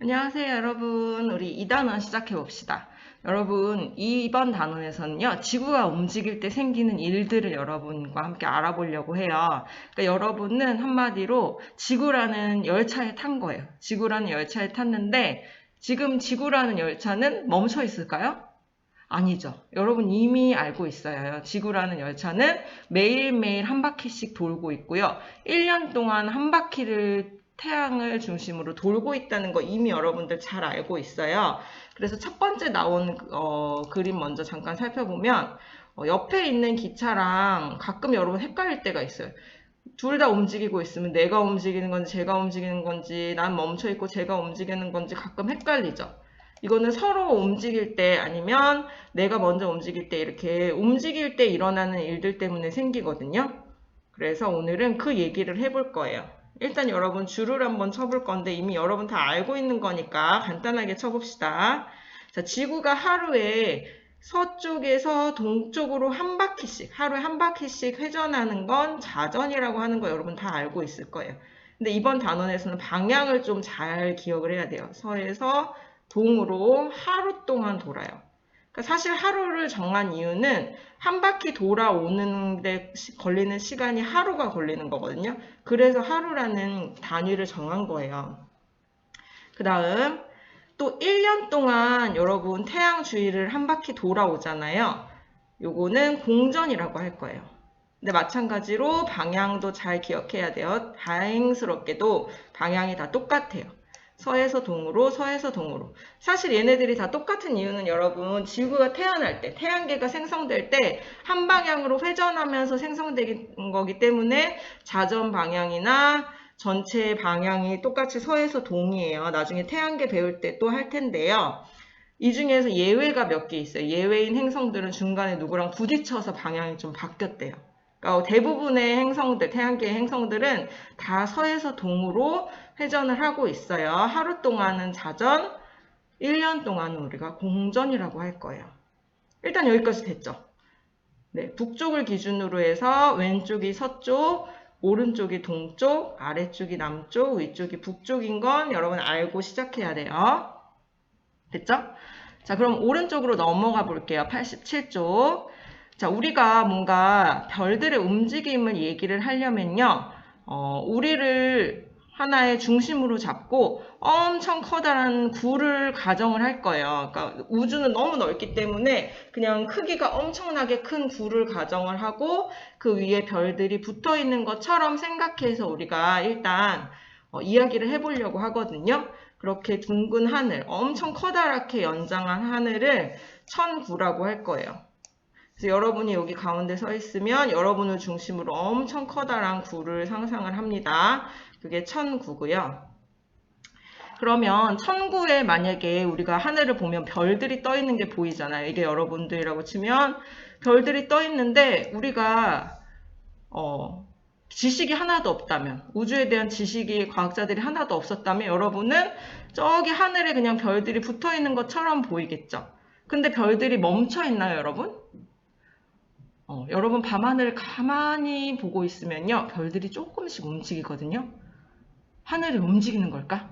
안녕하세요, 여러분. 우리 이 단원 시작해 봅시다. 여러분, 이번 단원에서는요, 지구가 움직일 때 생기는 일들을 여러분과 함께 알아보려고 해요. 그러니까 여러분은 한마디로 지구라는 열차에 탄 거예요. 지구라는 열차에 탔는데, 지금 지구라는 열차는 멈춰 있을까요? 아니죠. 여러분 이미 알고 있어요. 지구라는 열차는 매일매일 한 바퀴씩 돌고 있고요. 1년 동안 한 바퀴를 태양을 중심으로 돌고 있다는 거 이미 여러분들 잘 알고 있어요. 그래서 첫 번째 나온 어, 그림 먼저 잠깐 살펴보면 어, 옆에 있는 기차랑 가끔 여러분 헷갈릴 때가 있어요. 둘 다 움직이고 있으면 내가 움직이는 건지 제가 움직이는 건지 난 멈춰 있고 제가 움직이는 건지 가끔 헷갈리죠. 이거는 서로 움직일 때 아니면 내가 먼저 움직일 때 이렇게 움직일 때 일어나는 일들 때문에 생기거든요. 그래서 오늘은 그 얘기를 해볼 거예요. 일단 여러분 줄을 한번 쳐볼 건데 이미 여러분 다 알고 있는 거니까 간단하게 쳐봅시다. 자, 지구가 하루에 서쪽에서 동쪽으로 한 바퀴씩, 하루에 한 바퀴씩 회전하는 건 자전이라고 하는 거 여러분 다 알고 있을 거예요. 근데 이번 단원에서는 방향을 좀 잘 기억을 해야 돼요. 서에서 동으로 하루 동안 돌아요. 그러니까 사실 하루를 정한 이유는 한 바퀴 돌아오는데 걸리는 시간이 하루가 걸리는 거거든요. 그래서 하루라는 단위를 정한 거예요. 그 다음 또 1년 동안 여러분 태양 주위를 한 바퀴 돌아오잖아요. 요거는 공전이라고 할 거예요. 근데 마찬가지로 방향도 잘 기억해야 돼요. 다행스럽게도 방향이 다 똑같아요. 서에서 동으로, 서에서 동으로. 사실 얘네들이 다 똑같은 이유는 여러분, 지구가 태어날 때, 태양계가 생성될 때 한 방향으로 회전하면서 생성되는 거기 때문에 자전 방향이나 전체 방향이 똑같이 서에서 동이에요. 나중에 태양계 배울 때 또 할 텐데요. 이 중에서 예외가 몇 개 있어요. 예외인 행성들은 중간에 누구랑 부딪혀서 방향이 좀 바뀌었대요. 그러니까 대부분의 행성들, 태양계의 행성들은 다 서에서 동으로 회전을 하고 있어요. 하루 동안은 자전, 1년 동안은 우리가 공전이라고 할 거예요. 일단 여기까지 됐죠? 네, 북쪽을 기준으로 해서 왼쪽이 서쪽, 오른쪽이 동쪽, 아래쪽이 남쪽, 위쪽이 북쪽인 건 여러분 알고 시작해야 돼요. 됐죠? 자, 그럼 오른쪽으로 넘어가 볼게요. 87쪽. 자, 우리가 뭔가 별들의 움직임을 얘기를 하려면요. 어, 우리를 하나의 중심으로 잡고 엄청 커다란 구를 가정을 할 거예요. 그러니까 우주는 너무 넓기 때문에 그냥 크기가 엄청나게 큰 구를 가정을 하고 그 위에 별들이 붙어 있는 것처럼 생각해서 우리가 일단 어, 이야기를 해보려고 하거든요. 그렇게 둥근 하늘, 엄청 커다랗게 연장한 하늘을 천구라고 할 거예요. 그래서 여러분이 여기 가운데 서 있으면 여러분을 중심으로 엄청 커다란 구를 상상을 합니다. 그게 천구고요. 그러면 천구에 만약에 우리가 하늘을 보면 별들이 떠 있는 게 보이잖아요. 이게 여러분들이라고 치면 별들이 떠 있는데 우리가 어, 지식이 하나도 없다면 우주에 대한 지식이 과학자들이 하나도 없었다면 여러분은 저기 하늘에 그냥 별들이 붙어 있는 것처럼 보이겠죠. 근데 별들이 멈춰 있나요, 여러분? 어, 여러분 밤하늘 가만히 보고 있으면요. 별들이 조금씩 움직이거든요. 하늘이 움직이는 걸까?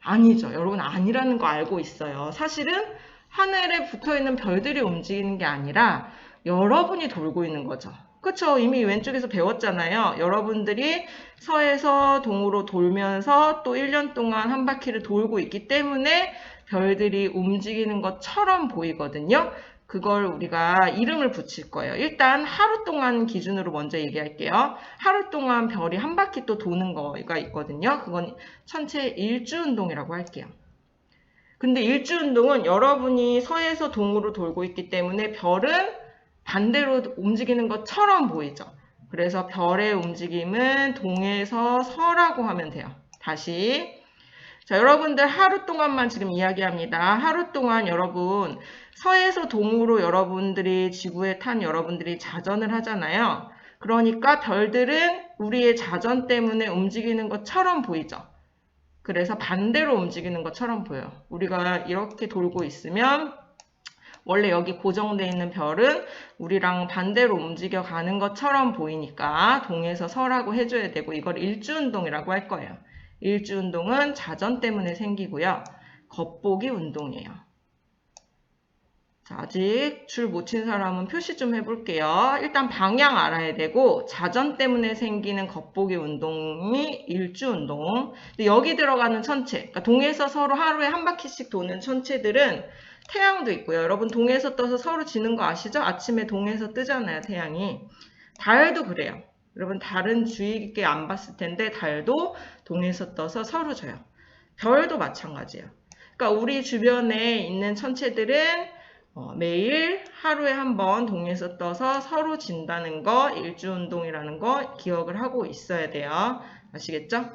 아니죠. 여러분 아니라는 거 알고 있어요. 사실은 하늘에 붙어 있는 별들이 움직이는 게 아니라 여러분이 돌고 있는 거죠. 그쵸? 이미 왼쪽에서 배웠잖아요. 여러분들이 서에서 동으로 돌면서 또 1년 동안 한 바퀴를 돌고 있기 때문에 별들이 움직이는 것처럼 보이거든요. 그걸 우리가 이름을 붙일 거예요. 일단 하루 동안 기준으로 먼저 얘기할게요. 하루 동안 별이 한 바퀴 또 도는 거가 있거든요. 그건 천체 일주 운동이라고 할게요. 근데 일주 운동은 여러분이 서에서 동으로 돌고 있기 때문에 별은 반대로 움직이는 것처럼 보이죠. 그래서 별의 움직임은 동에서 서라고 하면 돼요. 다시. 자, 여러분들 하루 동안만 지금 이야기합니다. 하루 동안 여러분 서에서 동으로 여러분들이 지구에 탄 여러분들이 자전을 하잖아요. 그러니까 별들은 우리의 자전 때문에 움직이는 것처럼 보이죠. 그래서 반대로 움직이는 것처럼 보여요. 우리가 이렇게 돌고 있으면 원래 여기 고정되어 있는 별은 우리랑 반대로 움직여 가는 것처럼 보이니까 동에서 서라고 해줘야 되고 이걸 일주운동이라고 할 거예요. 일주 운동은 자전 때문에 생기고요. 겉보기 운동이에요. 자, 아직 줄 못 친 사람은 표시 좀 해볼게요. 일단 방향 알아야 되고 자전 때문에 생기는 겉보기 운동이 일주 운동. 근데 여기 들어가는 천체, 그러니까 동에서 서로 하루에 한 바퀴씩 도는 천체들은 태양도 있고요. 여러분 동에서 떠서 서로 지는 거 아시죠? 아침에 동에서 뜨잖아요, 태양이. 달도 그래요. 여러분 달은 주의 깊게 안 봤을 텐데 달도 동에서 떠서 서로 져요. 별도 마찬가지예요. 그러니까 우리 주변에 있는 천체들은 어, 매일 하루에 한 번 동에서 떠서 서로 진다는 거 일주운동이라는 거 기억을 하고 있어야 돼요. 아시겠죠?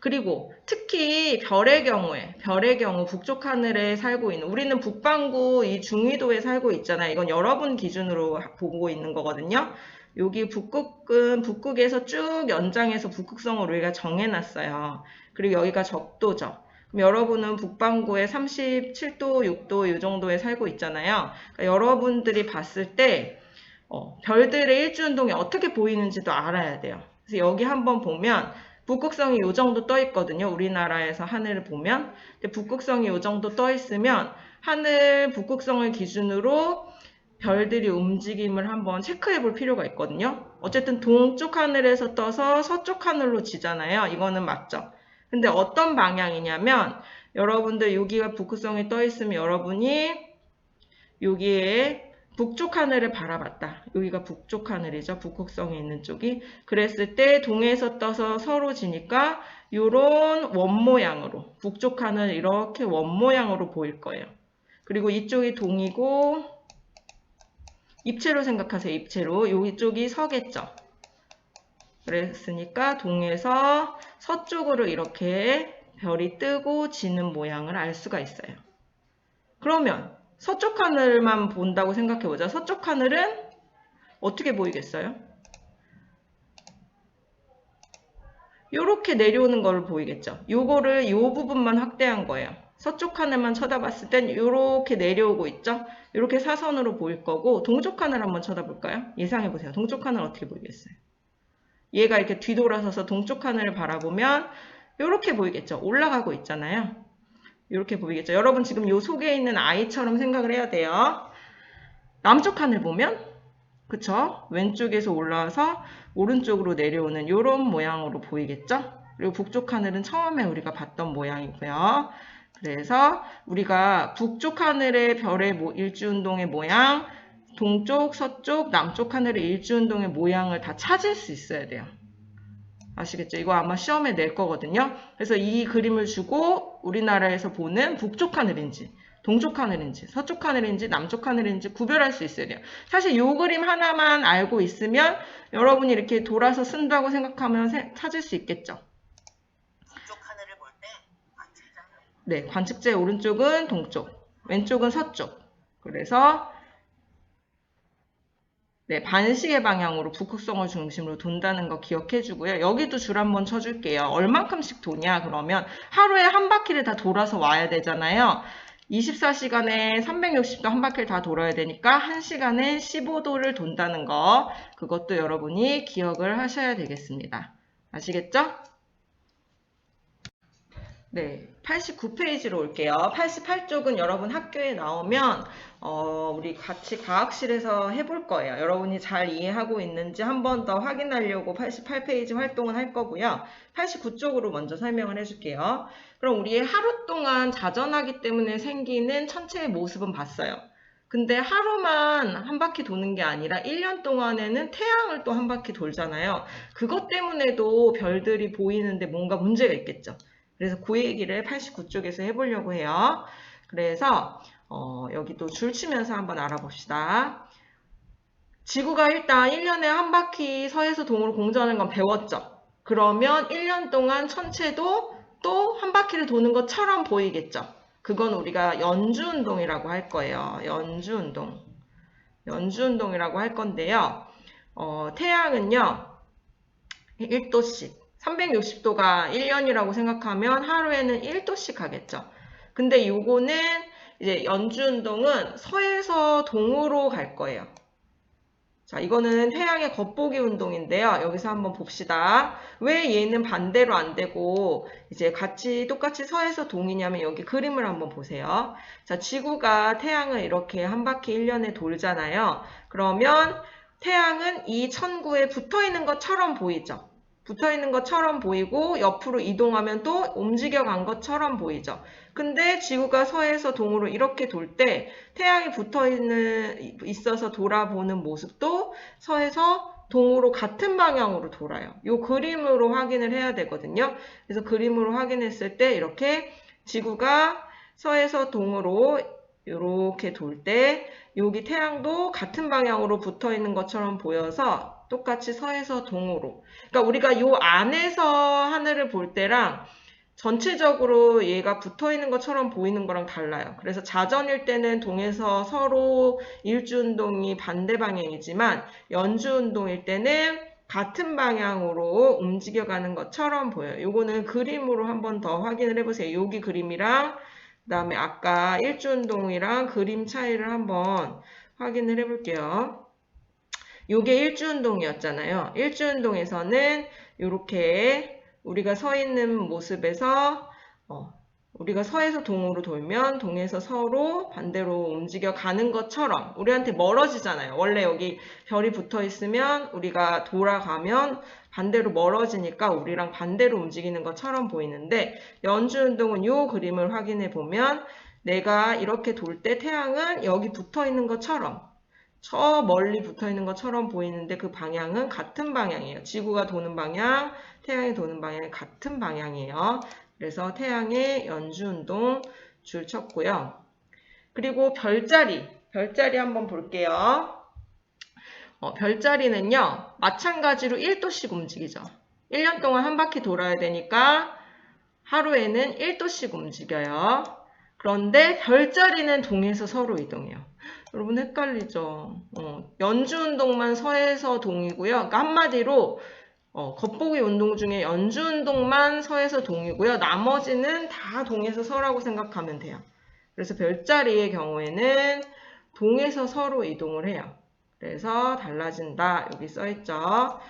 그리고 특히 별의 경우에 별의 경우 북쪽 하늘에 살고 있는 우리는 북반구 이 중위도에 살고 있잖아요. 이건 여러분 기준으로 보고 있는 거거든요. 여기 북극은 북극에서 쭉 연장해서 북극성을 우리가 정해놨어요. 그리고 여기가 적도죠. 그럼 여러분은 북반구에 37도, 6도 이 정도에 살고 있잖아요. 그러니까 여러분들이 봤을 때 어, 별들의 일주 운동이 어떻게 보이는지도 알아야 돼요. 그래서 여기 한번 보면 북극성이 이 정도 떠 있거든요. 우리나라에서 하늘을 보면. 근데 북극성이 이 정도 떠 있으면 하늘 북극성을 기준으로 별들이 움직임을 한번 체크해 볼 필요가 있거든요. 어쨌든 동쪽 하늘에서 떠서 서쪽 하늘로 지잖아요. 이거는 맞죠. 근데 어떤 방향이냐면 여러분들 여기가 북극성이 떠 있으면 여러분이 여기에 북쪽 하늘을 바라봤다. 여기가 북쪽 하늘이죠. 북극성이 있는 쪽이. 그랬을 때 동에서 떠서 서로 지니까 이런 원 모양으로 북쪽 하늘 이렇게 원 모양으로 보일 거예요. 그리고 이쪽이 동이고 입체로 생각하세요. 입체로. 이쪽이 서겠죠. 그랬으니까 동에서 서쪽으로 이렇게 별이 뜨고 지는 모양을 알 수가 있어요. 그러면 서쪽 하늘만 본다고 생각해 보자. 서쪽 하늘은 어떻게 보이겠어요? 이렇게 내려오는 걸 보이겠죠. 요거를 이 부분만 확대한 거예요. 서쪽 하늘만 쳐다봤을 땐 이렇게 내려오고 있죠. 이렇게 사선으로 보일 거고 동쪽 하늘 한번 쳐다볼까요? 예상해 보세요. 동쪽 하늘 어떻게 보이겠어요? 얘가 이렇게 뒤돌아서서 동쪽 하늘을 바라보면 이렇게 보이겠죠. 올라가고 있잖아요. 이렇게 보이겠죠. 여러분 지금 요 속에 있는 아이처럼 생각을 해야 돼요. 남쪽 하늘 보면 그쵸? 왼쪽에서 올라와서 오른쪽으로 내려오는 이런 모양으로 보이겠죠? 그리고 북쪽 하늘은 처음에 우리가 봤던 모양이고요. 그래서 우리가 북쪽 하늘의 별의 일주운동의 모양, 동쪽, 서쪽, 남쪽 하늘의 일주운동의 모양을 다 찾을 수 있어야 돼요. 아시겠죠? 이거 아마 시험에 낼 거거든요. 그래서 이 그림을 주고 우리나라에서 보는 북쪽 하늘인지, 동쪽 하늘인지, 서쪽 하늘인지, 남쪽 하늘인지 구별할 수 있어야 돼요. 사실 이 그림 하나만 알고 있으면 여러분이 이렇게 돌아서 쓴다고 생각하면 세- 찾을 수 있겠죠. 북쪽 하늘을 볼 때 관측자 네, 관측자의 오른쪽은 동쪽, 왼쪽은 서쪽. 그래서 네, 반시계 방향으로 북극성을 중심으로 돈다는 거 기억해 주고요. 여기도 줄 한번 쳐 줄게요. 얼만큼씩 도냐 그러면 하루에 한 바퀴를 다 돌아서 와야 되잖아요. 24시간에 360도 한 바퀴를 다 돌아야 되니까 1시간에 15도를 돈다는 거 그것도 여러분이 기억을 하셔야 되겠습니다. 아시겠죠? 네, 89페이지로 올게요. 88쪽은 여러분 학교에 나오면 어, 우리 같이 과학실에서 해볼 거예요. 여러분이 잘 이해하고 있는지 한 번 더 확인하려고 88페이지 활동을 할 거고요. 89쪽으로 먼저 설명을 해줄게요. 그럼 우리 하루 동안 자전하기 때문에 생기는 천체의 모습은 봤어요. 근데 하루만 한 바퀴 도는 게 아니라 1년 동안에는 태양을 또 한 바퀴 돌잖아요. 그것 때문에도 별들이 보이는데 뭔가 문제가 있겠죠. 그래서 그 얘기를 89쪽에서 해보려고 해요. 그래서 어, 여기도 줄 치면서 한번 알아봅시다. 지구가 일단 1년에 한 바퀴 서에서 동으로 공전하는 건 배웠죠. 그러면 1년 동안 천체도 또 한 바퀴를 도는 것처럼 보이겠죠. 그건 우리가 연주운동이라고 할 거예요. 연주운동. 연주운동이라고 할 건데요. 어, 태양은요. 1도씩 360도가 1년이라고 생각하면 하루에는 1도씩 하겠죠. 근데 요거는 이제 연주 운동은 서에서 동으로 갈 거예요. 자, 이거는 태양의 겉보기 운동인데요. 여기서 한번 봅시다. 왜 얘는 반대로 안 되고 이제 같이 똑같이 서에서 동이냐면 여기 그림을 한번 보세요. 자, 지구가 태양을 이렇게 한 바퀴 1년에 돌잖아요. 그러면 태양은 이 천구에 붙어 있는 것처럼 보이죠. 붙어 있는 것처럼 보이고 옆으로 이동하면 또 움직여 간 것처럼 보이죠. 근데 지구가 서에서 동으로 이렇게 돌 때 태양이 붙어 있는 있어서 돌아보는 모습도 서에서 동으로 같은 방향으로 돌아요. 이 그림으로 확인을 해야 되거든요. 그래서 그림으로 확인했을 때 이렇게 지구가 서에서 동으로 이렇게 돌 때 여기 태양도 같은 방향으로 붙어 있는 것처럼 보여서 똑같이 서에서 동으로. 그러니까 우리가 요 안에서 하늘을 볼 때랑 전체적으로 얘가 붙어 있는 것처럼 보이는 거랑 달라요. 그래서 자전일 때는 동에서 서로 일주 운동이 반대 방향이지만 연주 운동일 때는 같은 방향으로 움직여가는 것처럼 보여요. 요거는 그림으로 한 번 더 확인을 해보세요. 여기 그림이랑 그 다음에 아까 일주 운동이랑 그림 차이를 한번 확인을 해볼게요. 요게 일주운동이었잖아요. 일주운동에서는 이렇게 우리가 서 있는 모습에서 어, 우리가 서에서 동으로 돌면 동에서 서로 반대로 움직여 가는 것처럼 우리한테 멀어지잖아요. 원래 여기 별이 붙어 있으면 우리가 돌아가면 반대로 멀어지니까 우리랑 반대로 움직이는 것처럼 보이는데 연주 운동은 요 그림을 확인해 보면 내가 이렇게 돌 때 태양은 여기 붙어 있는 것처럼 저 멀리 붙어 있는 것처럼 보이는데 그 방향은 같은 방향이에요. 지구가 도는 방향, 태양이 도는 방향이 같은 방향이에요. 그래서 태양의 연주 운동 줄 쳤고요. 그리고 별자리, 별자리 한번 볼게요. 어, 별자리는요, 마찬가지로 1도씩 움직이죠. 1년 동안 한 바퀴 돌아야 되니까 하루에는 1도씩 움직여요. 그런데 별자리는 동에서 서로 이동해요. 여러분 헷갈리죠? 어, 연주 운동만 서에서 동이고요. 그러니까 한마디로 어, 겉보기 운동 중에 연주 운동만 서에서 동이고요. 나머지는 다 동에서 서라고 생각하면 돼요. 그래서 별자리의 경우에는 동에서 서로 이동을 해요. 그래서 달라진다. 여기 써 있죠.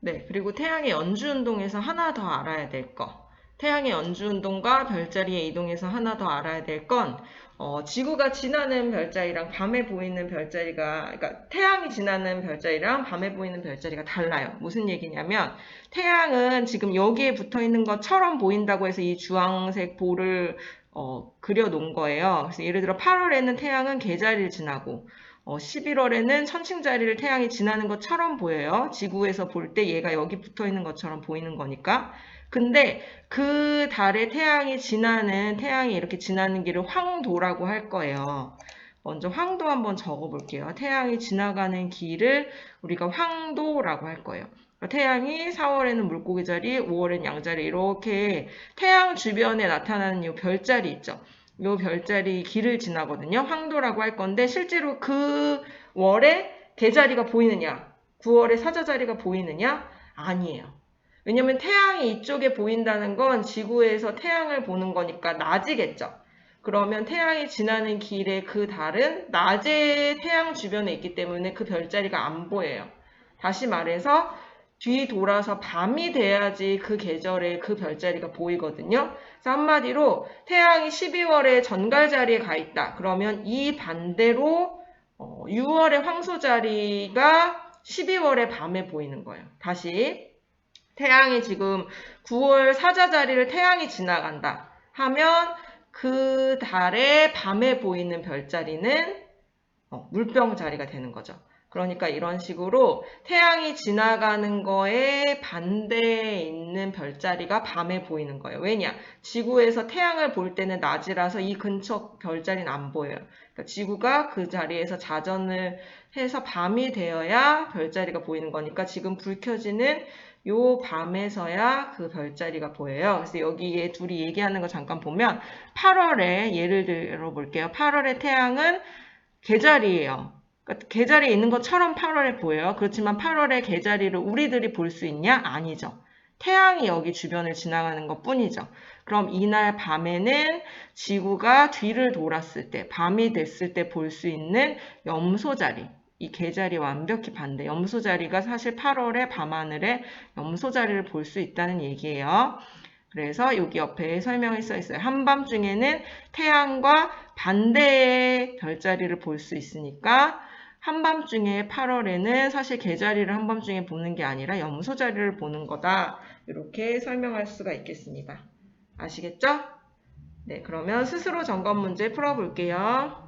네, 그리고 태양의 연주 운동에서 하나 더 알아야 될 거. 태양의 연주 운동과 별자리의 이동에서 하나 더 알아야 될 건, 어, 지구가 지나는 별자리랑 밤에 보이는 별자리가, 그러니까 태양이 지나는 별자리랑 밤에 보이는 별자리가 달라요. 무슨 얘기냐면, 태양은 지금 여기에 붙어 있는 것처럼 보인다고 해서 이 주황색 볼을 어, 그려 놓은 거예요. 그래서 예를 들어 8월에는 태양은 개자리를 지나고, 어, 11월에는 천칭자리를 태양이 지나는 것처럼 보여요. 지구에서 볼 때 얘가 여기 붙어 있는 것처럼 보이는 거니까. 근데 그 달에 태양이 지나는, 태양이 이렇게 지나는 길을 황도라고 할 거예요. 먼저 황도 한번 적어 볼게요. 태양이 지나가는 길을 우리가 황도라고 할 거예요. 태양이 4월에는 물고기 자리, 5월에는 양자리 이렇게 태양 주변에 나타나는 이 별자리 있죠. 이 별자리 길을 지나거든요. 황도라고 할 건데 실제로 그 월에 개자리가 보이느냐? 9월에 사자자리가 보이느냐? 아니에요. 왜냐면 태양이 이쪽에 보인다는 건 지구에서 태양을 보는 거니까 낮이겠죠. 그러면 태양이 지나는 길의 그 달은 낮에 태양 주변에 있기 때문에 그 별자리가 안 보여요. 다시 말해서 뒤 돌아서 밤이 돼야지 그 계절에 그 별자리가 보이거든요. 한마디로 태양이 12월에 전갈 자리에 가 있다. 그러면 이 반대로 어, 6월의 황소 자리가 12월의 밤에 보이는 거예요. 다시 태양이 지금 9월 사자 자리를 태양이 지나간다 하면 그 달의 밤에 보이는 별자리는 어, 물병 자리가 되는 거죠. 그러니까 이런 식으로 태양이 지나가는 거에 반대에 있는 별자리가 밤에 보이는 거예요. 왜냐? 지구에서 태양을 볼 때는 낮이라서 이 근처 별자리는 안 보여요. 그러니까 지구가 그 자리에서 자전을 해서 밤이 되어야 별자리가 보이는 거니까 지금 불 켜지는 요 밤에서야 그 별자리가 보여요. 그래서 여기에 둘이 얘기하는 거 잠깐 보면 8월에 예를 들어 볼게요. 8월의 태양은 개자리예요. 그러니까 계절이 있는 것처럼 8월에 보여요. 그렇지만 8월에 계자리를 우리들이 볼 수 있냐? 아니죠. 태양이 여기 주변을 지나가는 것 뿐이죠. 그럼 이날 밤에는 지구가 뒤를 돌았을 때, 밤이 됐을 때 볼 수 있는 염소자리. 이 계자리 완벽히 반대. 염소 자리가 사실 8월에 밤하늘에 염소 자리를 볼 수 있다는 얘기예요. 그래서 여기 옆에 설명이 써 있어요. 한밤중에는 태양과 반대의 별자리를 볼 수 있으니까 한밤중에 8월에는 사실 계자리를 한밤중에 보는 게 아니라 염소 자리를 보는 거다. 이렇게 설명할 수가 있겠습니다. 아시겠죠? 네, 그러면 스스로 점검 문제 풀어볼게요.